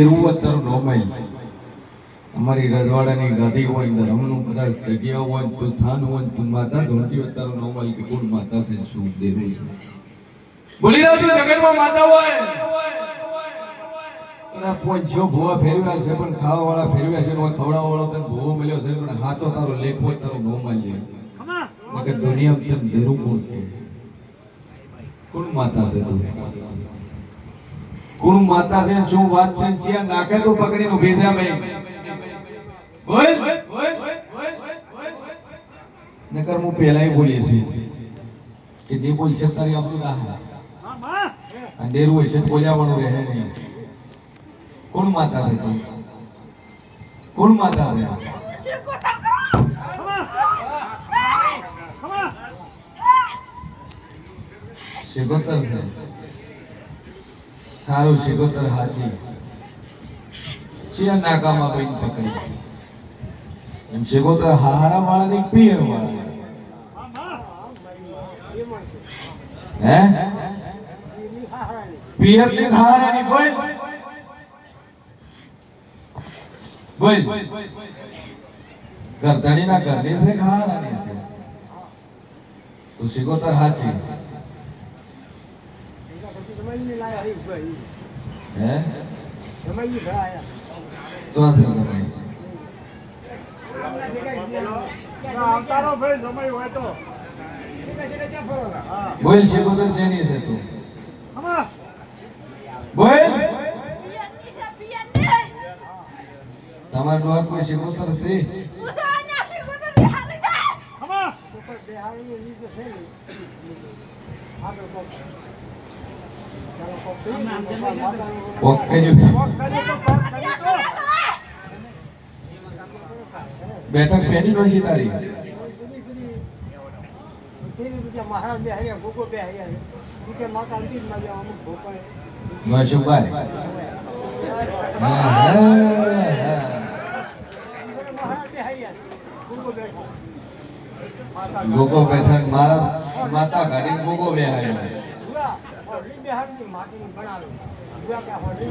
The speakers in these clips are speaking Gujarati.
તિરુવત્તર રોમાઈ અમારી રજવાડાની ગાદી હોય ને ધર્મનું કદાચ જગ્યા હોય તો સ્થાન હોય તો માતા વતર રોમાઈ કે કોણ માતા છે શું દેવું છે. બોલી રહ્યો છું જગતમાં માતા હોય. પોંચો ભૂવા ફેરવ્યા છે, પણ ખાવા વાળા ફેરવ્યા છે ખવડાવવા તને ભૂવો મળ્યો છે, પણ હાચો લેખ હોય તારો નો મળ્યો દુનિયામાં તને દેરું કોણ કોણ માતા છે કોણ માતા છે, શું વાત છે? જ્યાં નાખે તો પકડીને ભેજા ભાઈ બોલ. નકર હું પહેલાય બોલી છે કે જે બોલશે તારી આપણું રાહ અંધેરું હોય છે બોલ્યાવાનું રહે નહીં. કોણ માતા છે તું? કોણ માતા છે શિગોતર છે. સારું શિગોતર હાજી ચિયા નાકામાં ભાઈ પકડી અને શિગોતર હારા વાળા ની પિયર વાળા હે પિયરની હારા ની બોલ બોલ ગરદણી ના ગરડી છે કે હારાની છે તો શિગોતર હાચી હે તો છે તમે બોલ શિગોતર જેની છે તું. બોલ. તમારું ડોહા કોઈ શિગોતર છે કે માતા બેઠકમાં નો અમુક ભોપાલ મશુભાઈ હા હા ગોગો બેઠો બેઠક મારા માતા ગાડી ગોગો બે પૂરા બે માટીની બનાવે. હોટલી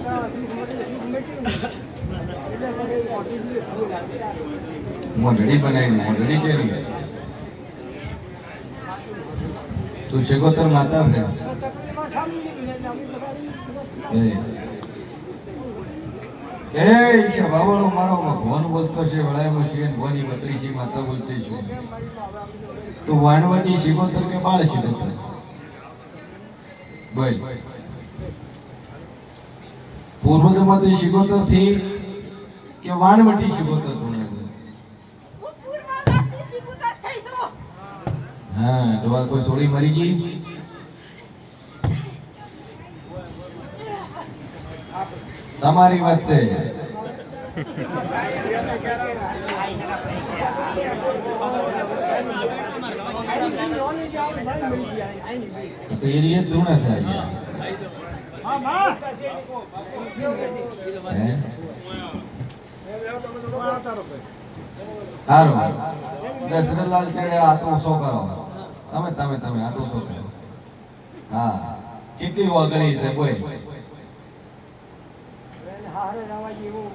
મોઢડી બનાવી મોઢડી કેવી? તું શેગોતર માતા છે. એ. ઈશા મારો ભગવાન બોલતો છે વળાયમાં છે ભવાની બત્રીસી માતા બોલતી છું. તું વાણવટી શિકોતર કે બાળ શિકોતર. બોલ પૂર્વજમાંથી શિકોતરથી કે વાણવટી શિકોતર તું હા ડોવા કોઈ સોળી મરી ગઈ તમારી વાત છે તો એ આજે. હે? સારું દશરથલાલ છેડે આતો શો કરો? તમે તમે તમે આતો શો કરો? હા. ચીટી વગડી છે જેવું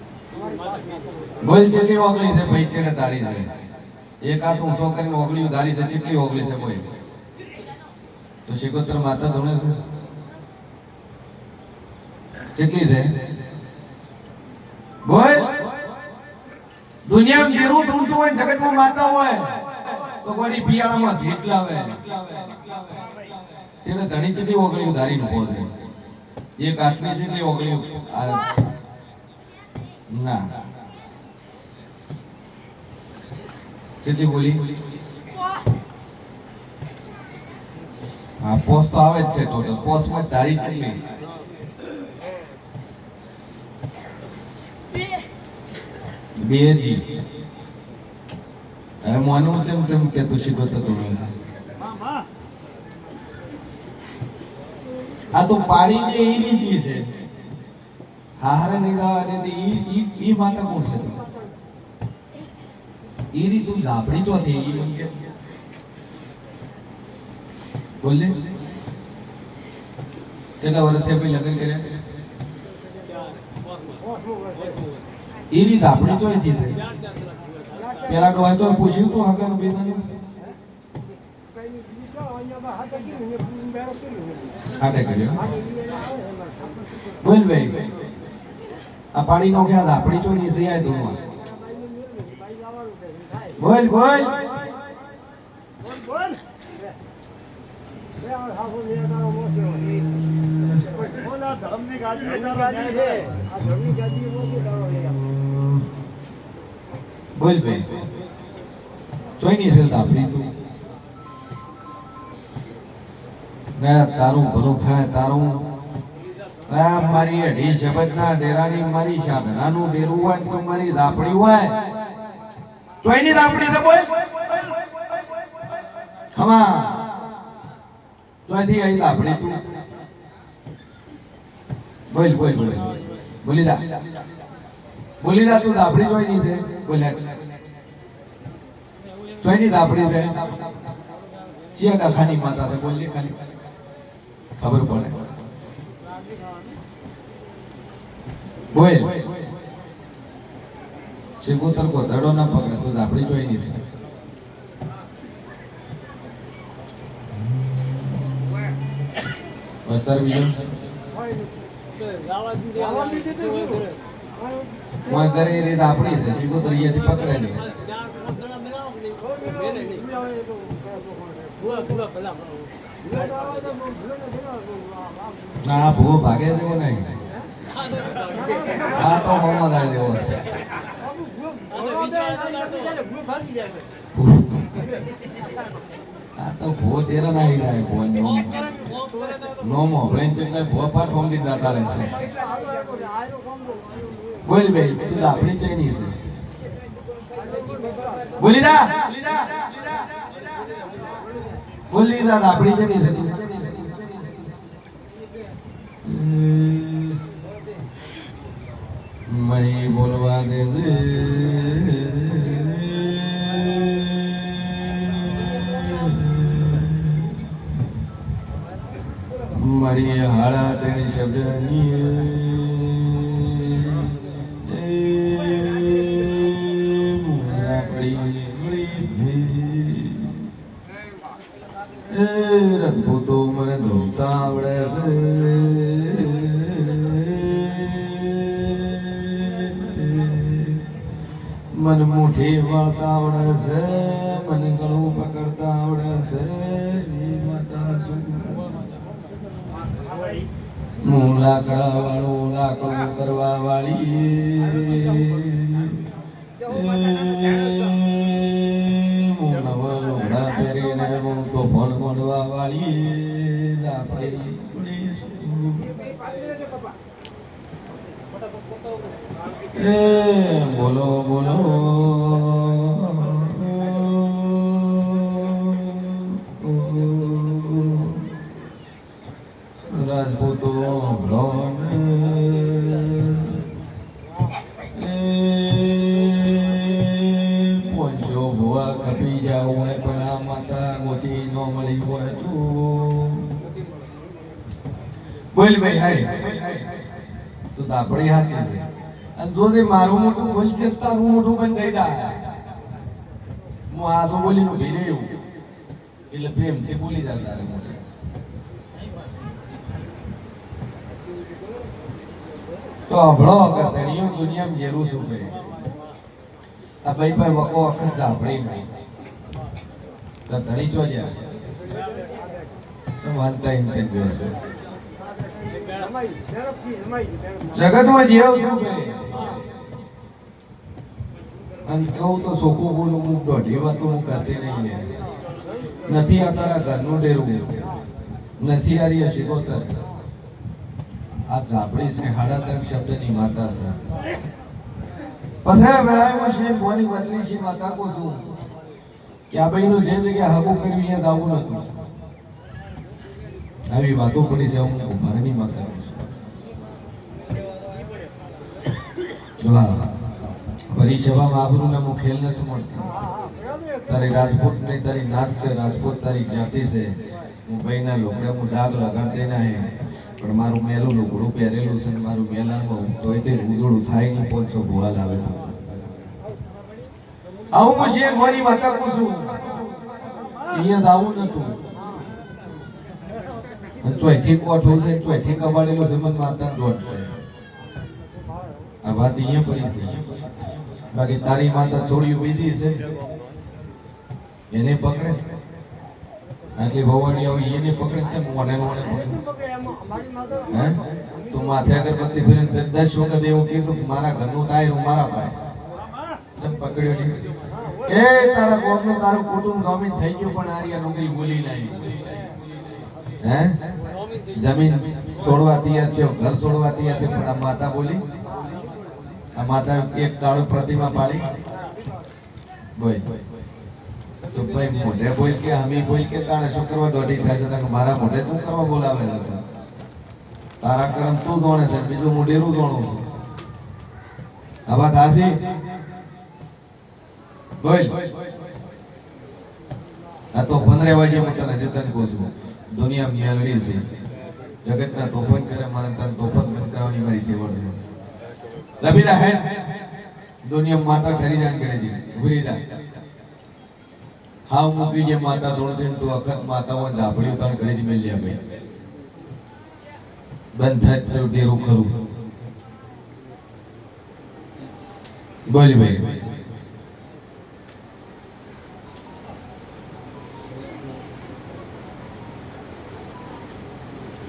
બોલ ચીટી વગડી છે, ભાઈ ચેડે તારી છે. એક હાથ ઊંચો કરીને ઓગળી ધારી છે ચીટલી ઓગળી છે, બોલ. તો શિકોતર માતા ધોણે છે. કેટલી છે? બોલ. દુનિયામાં જેરું ધૂળતું હોય જગતમાં માતા હોય, તો કોઈ પિયાળામાં ધીટ લાવે જેને ધણી ચીટલી ઓગળી ધારી નો છે એક હાથની ચીટલી ઓગળી. ના. ચીટલી બોલી? હા પોસ્ટ તો આવે જ છે ટોટલ પોસમાં જ ધારી બે જી. હવે મોનું ચમ ચમ કે તું શીખો તો તું આ તો પાણી દે એની ચીજ છે. હારે નહીં દાવા દે ઈ ઈ ઈ માતા કોણ છે? તું ઈ રી તું ઝાપડી ચોથી ઈ મને કે બોલે કેટલા વર્ષથી આપણે લગ્ન કર્યા? એ રીત આપણી તો એથી થઈ પેલા ડોહા તો પૂછ્યું તો અહીંયા હાથે કર્યું. બોલ ભાઈ. આ પાણી નો ખ્યાલ આપણી તો નહીં સહી આય બોલ બોલ બોલ બોલ લે આ હાફો લે તારો મોચ્યો ઓલા બોલ ભાઈ જોઈ નહીં થયેલ આપણી તું તારું ભલું થાય, તારું. મારી અઢી શબદના ડેરાની મારી સાધનાનું ડેરું હોય તો મારી ઝાપડી હોય. જોઈ ની ઝાપડી છે ખમા જોઈથી અહીં ઝાપડી તું. બોલ બોલ બોલ. બોલી દા બોલી દા તું ઝાપડી જોઈ ની છે? બોલ્યા જોઈ ની ઝાપડી છે? ચિયા ડખાની માતા છે. બોલી ખાલી ખબર પડે. બોલ. શિકોતર કો ધડો ના પકડે. તું આપણી જોઈ નહીં છે. વસ્તાર બીજો? કોઈ કરે રીત આપણી છે શિકોતર અહીંયાથી પકડે નહીં ના આ ભૂવો ભાગે જેવો નહીં આ તો મોહમ્મદ જેવો છે આ તો ભૂવો તેરા નહીં જાય ભૂવો નો નોમો ફ્રેન્ચ એટલે ભૂવો પાઠ હોમ દીધા તારે છે બોલ ભાઈ તું આપણી ચઈની છે. બોલી દા બોલી દા આપણી ચઈની છે બોલવા દે મારી હાળા તેની શબ્દની રજપૂતો મને ધોતા આવડે છે. મન મુઠી વાળતા આવડે છે, મને ગળું પકડતા આવડે છે ઈ માતા શું હું લાકડા વાળો લાકડું કરવા વાળી હું નવા લુગડા પહેરીને હું તો ફોન શું? બોલો બોલો. કપી હોય પણ આ માતા ગોતી ન મળી હોય તું. બોલ ભાઈ, હાય. તું આપણી હાથી અને જો મારું મોટું ભૂલ છે તારું મોટું પણ દઈ હું આસો બોલીને ઊભી રહ્યું એટલે પ્રેમથી બોલી જા તારે મોટે તો અભળો વખત દુનિયામાં ઘેરું છું ભાઈ. આ ભાઈ ભાઈ વખો વખત નહીં. તો ધણી છે? જગતમાં જીવ શું કહે અને કહું તો સોખું બોલું, હું દોઢી વાતો હું કરતી નહીં નથી આ તારા ઘરનું ડેરું. નથી આ રહ્યા શિકોતર. આ ઝાપડી છે હાડા ત્રણ શબ્દની માતા છે. પછી વેળામાં છે બોની બદલી છે માતા કો શું કે આ ભાઈનું જે જગ્યા હગું કર્યું, અહીંયા દાવું નતું આવી વાતો પડી છે, હું મારની માતા છું. વાહ પરીક્ષામાં આબરૂ નામ ખેલ નથી મળતી. તારી રાજકોટ નહીં તારી નાક છે રાજકોટ તારી જ્ઞાતિ છે. હું ભાઈના લોકડા હું ડાગ લગાડતી નહીં. પણ મારું મેલું લુગડું પહેરેલું છે ને મારું મેલામાં તોય તે ઉજળું થાય નહીં પહોંચો ભુવાલ આવે તો. આવું હું શેર મારી માતા પૂછું અહીંયા જ આવું નતું. ચોથી કોઠું છે ચોથી કબાડેલું મને માતા દોઢ છે. આ વાત અહીંયા બાકી તારી માતા છોડ્યું બીજી છે એને પકડે? આટલી ભવાણી આવી, એને પકડે છે મોને મોને પકડે? તું માથે અગરબત્તી ફેરીને દસ- વખત એવું કીધું મારા ઘરનું થાય, હું મારા ભાઈ. ચમ પકડ્યો નહીં? એ તારા કોમનું તારું કુટુંબ ગોમીન થઈ ગયું પણ આર્યા નોકરી બોલી લાવી હે? જમીન છોડવા તૈયાર થયો, ઘર છોડવા તૈયાર થયો, પણ આ માતા બોલી, આ માતા એક કાળો પ્રતિમા પાડી. બોલ. તો ભાઈ મોઢે બોલ કે હમી બોલ કે તાણે શું કરવા દોઢી થાય છે? મારા મોઢે શું કરવા બોલાવે છે તારા કરમ તું જોણે છે, બીજું મોઢેરું જોણું છું. આ વાત બોલ આ તો પંદર વાગે હું તને જતન કહું છું. દુનિયા મેલડી છે. જગતના તોફાન કરે મારે તને તોફાન બંધ કરવાની મારી તેવડ છે. લબીલા હે? દુનિયા માતા ઠરી જાણ કરે છે. ભૂલી જા. હાવ મૂકી જે માતા ધોણ છે તો અખત માતાઓ ડાભડ્યું તણ કરી દી મેલ્યા ભાઈ બંધ થાય થયું ઢેરું ખરું. બોલ ભાઈ.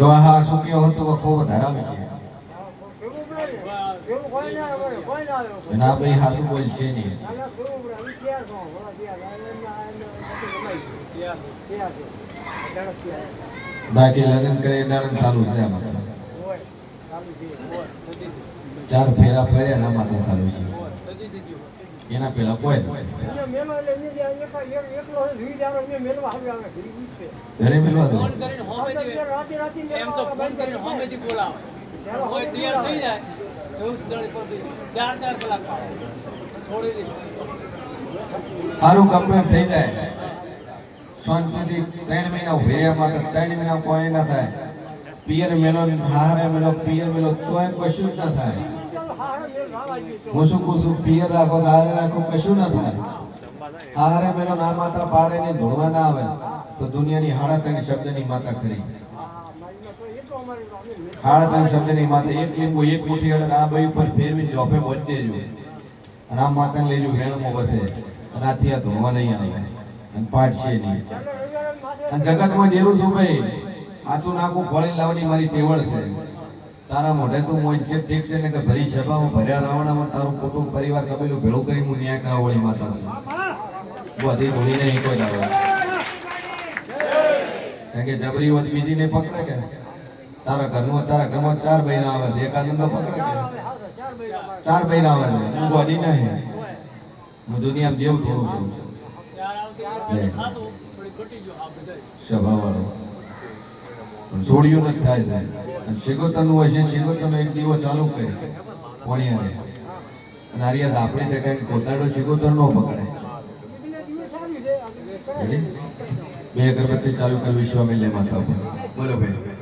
જો આ કયો હતો, વખો વધારાવે છે. ના ભાઈ હાસુ બોલ છે નહીં. બાકી લગ્ન કરે એ સારું છે આ માતા હોય ચાલુ છે હોય ચાર ફેરા ફર્યા ના માથે ચાલુ છે. એના પેલા કોઈ. ઘરે મેળવા દો. સારું કમ્પ્લીટ થઈ જાય શાંતિથી ત્રણ મહિના ભેર્યા માતા ત્રણ મહિના કોઈ ના થાય. પિયર મેલો હારે મેલો, પિયર મેલો, તોય કશું જ ના થાય. હું શું કહું પિયર રાખો હારે રાખો, કશું ના થાય. હારે મેલો ના માતા પાડે ને ધોવા ના આવે, તો દુનિયાની હાડા ત્રણ શબ્દની માતા ખરી. હાડા ત્રણ શબ્દની માતા એક લીંબુ, એક મુઠ્ઠી અડદ આ ભાઈ ઉપર ફેરવી જોફે બોલી દેજો. અને આ માતાને લેજો વેણમાં બસે અને આથી આ ધોવા નહીં આવે. અને પાડશે નહીં. અને જગતમાં જેવું છું ભાઈ? આચું નાખું ખોળી લાવવાની મારી તેવડ છે. તારા મોઢે તું મોજ છે ઠીક છે ને કે ભરી સભામાં ભર્યા રાવણામાં તારું કુટુંબ પરિવાર કબીલું ભેળું કરી હું ન્યાય કરાવવાળી માતા છું બધી ધોળી નહીં કોઈ લાવે કારણ કે જબરી હોત બીજી નહીં પકડે કે? તારા ઘરમાં તારા ઘરમાં ચાર બહેનો આવે છે એક તો પકડે કે? ચાર બહેનો આવે છે હું ગોડી નહીં. હું દુનિયામાં જેવું થોડું છું. ચાર આ છોડ્યું નથી થાય છે અને શિગોતરનું હોય છે શિગોતરનો એક દીવો ચાલુ કરે પોણિયારે અને આર્યા આપણે છે કંઈક કોતાડો શિગોતર નો પકડે બીજીને દિવસ ચાલ્યું છે, આપણે કરે છે. રેડી? બે અગરબત્તી ચાલુ કરવી વિશ્વ મેલ્ય માતા ઉપર. બોલો ભાઈ.